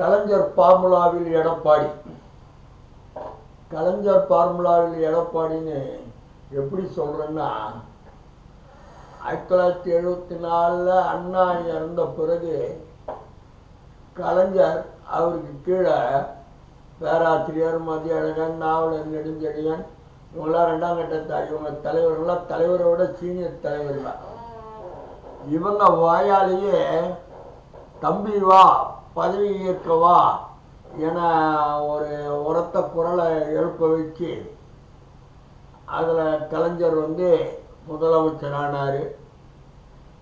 கலைஞர் ஃபார்முலாவில் எடப்பாடி. கலைஞர் ஃபார்முலாவில் எடப்பாடின்னு எப்படி சொல்கிறேன்னா ஆயிரத்தி தொள்ளாயிரத்தி எழுபத்தி நாலில் அண்ணா இறந்த பிறகு கலைஞர் அவருக்கு கீழே பேராசிரியர் மதியழகன் நாவலர் நெடுஞ்செழியன் இவங்களாம் ரெண்டாம் கட்ட இவங்க தலைவர்கள்லாம் தலைவரை விட சீனியர் தலைவர் தான் இவங்க வாயாலேயே தம்பி வா பதவி ஏற்க என ஒரு உரத்த குரலை எழுப்ப வச்சு அதில் கலைஞர் வந்து முதலமைச்சர் ஆனார்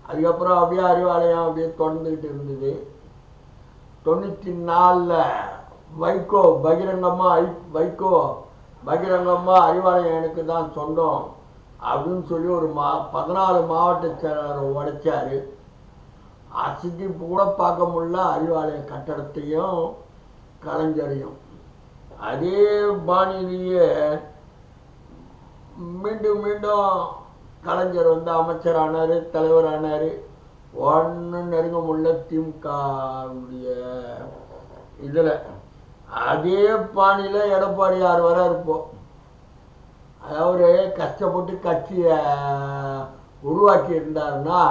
அதுக்கப்புறம் அப்படியே அறிவாலயம் அப்படியே தொடர்ந்துக்கிட்டு இருந்தது. தொண்ணூற்றி நாலில் வைகோ பகிரங்கமாக ஐ வைகோ பகிரங்கமாக அறிவாலயம் எனக்கு தான் சொந்தம் அப்படின்னு சொல்லி ஒரு மா பதினாலு மாவட்ட செயலாளர் உடைச்சார். அசதி கூட பார்க்க முடியல. அறிவாலய கட்டடத்தையும் கலைஞரையும். அதே பாணியிலேயே மீண்டும் மீண்டும் கலைஞர் வந்து அமைச்சரானார் தலைவரானார். ஒன்றும் நெருங்க முடியல திமுகவுடைய இதில். அதே பாணியில் எடப்பாடியார் வர இருப்போம் அவர் கஷ்டப்பட்டு கட்சியை உருவாக்கி இருந்தாருன்னா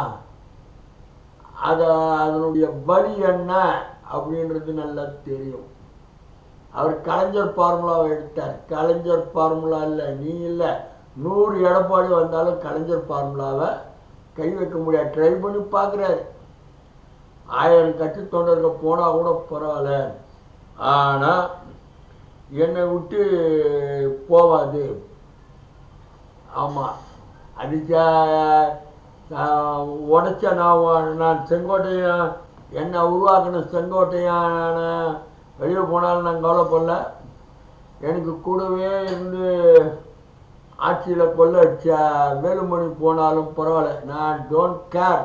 அதை அதனுடைய வழி என்ன அப்படின்றது நல்லா தெரியும். அவர் கலைஞர் ஃபார்முலாவை எடுத்தார். கலைஞர் ஃபார்முலா இல்லை நீ இல்லை. நூறு எடப்பாடி வந்தாலும் கலைஞர் ஃபார்முலாவை கை வைக்க முடியாது. ட்ரை பண்ணி பார்க்குறாரு. ஆயிரம் கட்சி தொண்டர்கள் போனால் கூட பரவாயில்ல. ஆனால் என்னை விட்டு போவாது. ஆமாம் அடிச்சா உடைச்ச நான் நான் செங்கோட்டையன் என்னை உருவாக்கின செங்கோட்டையான வெளியே போனாலும் நான் கவலைப்படல. எனக்கு கூடவே இருந்து ஆட்சியில் கொள்ள வச்ச வேலுமணி போனாலும் பரவாயில்ல. நான் டோன்ட் கேர்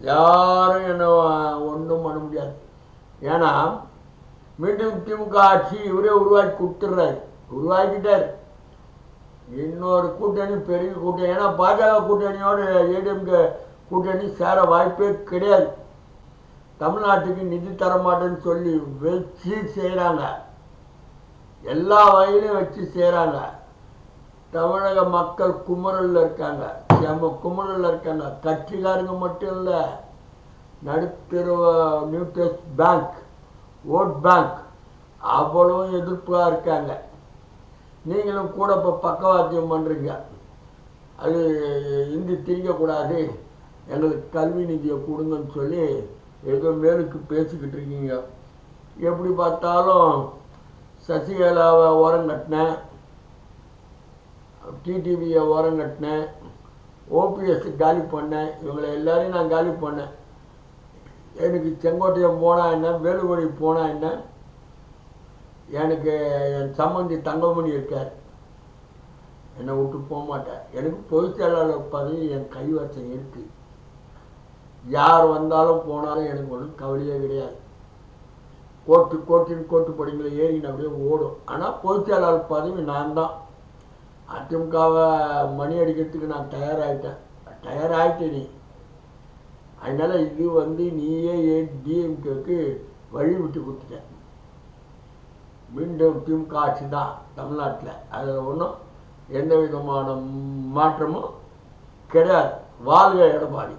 யாரும் என்னை ஒன்றும் பண்ண முடியாது. ஏன்னா மீண்டும் திமுக ஆட்சி இவரே உருவாக்கி கொடுத்துட்றாரு. உருவாக்கிட்டார். இன்னொரு கூட்டணி பெரிய கூட்டணி. ஏன்னா பாஜக கூட்டணியோட ஏடிஎம்கே கூட்டணி சேர வாய்ப்பே கிடையாது. தமிழ்நாட்டுக்கு நிதி தர மாட்டேன்னு சொல்லி வச்சு செய்கிறாங்க எல்லா வகையிலையும் வச்சு செய்கிறாங்க தமிழக மக்கள் குமுறலில் இருக்காங்க. செம்ம குமுறலில் இருக்காங்க. கட்சிக்காரங்க மட்டும் இல்லை நடுத்தர நியூட்ரஸ் பேங்க் ஓட் பேங்க் அவ்வளவும் எதிர்ப்பாக இருக்காங்க. நீங்களும் கூட இப்போ பக்கவாத்தியம் பண்ணுறீங்க அது இந்தி திரிக்கக்கூடாது. எங்களுக்கு கல்வி நிதியை கொடுங்கன்னு சொல்லி ஏதோ மேலுக்கு பேசிக்கிட்டு இருக்கீங்க. எப்படி பார்த்தாலும் சசிகலாவை ஓரம் கட்டினேன். டிடிவியை ஓரம் கட்டினேன். ஓபிஎஸ் காலி பண்ணேன். இவங்களை எல்லாரையும் நான் காலி பண்ணேன். எனக்கு செங்கோட்டையம் போனால் என்ன வேலுமணி போனால் என்ன எனக்கு என் சம்மந்தி தங்கமணி இருக்கார். என்னை விட்டு போக மாட்டேன் எனக்கு பொதுச் செயலாளர் பதவி என் கைவசம் இருக்கு. யார் வந்தாலும் போனாலும் எனக்கு ஒன்றும் கவலையே கிடையாது. கோர்ட்டு கோட்டின்னு கோட்டு படிங்களை ஏறின்னு அப்படியே ஓடும். ஆனால் பொதுச் செயலாளர் பதவி நான் தான். அதிமுகவை மணி அடிக்கிறதுக்கு நான் தயாராகிட்டேன் தயாராகிட்டேன் நீ. அதனால் இது வந்து நீயே டிஎம்கேக்கு வழி விட்டு கொடுத்துட்டேன் மீண்டும் திமுக ஆட்சி தான் தமிழ்நாட்டில். அதில் ஒன்றும் எந்த விதமான மாற்றமும் கிடையாது. வாழ்க எடப்பாடி.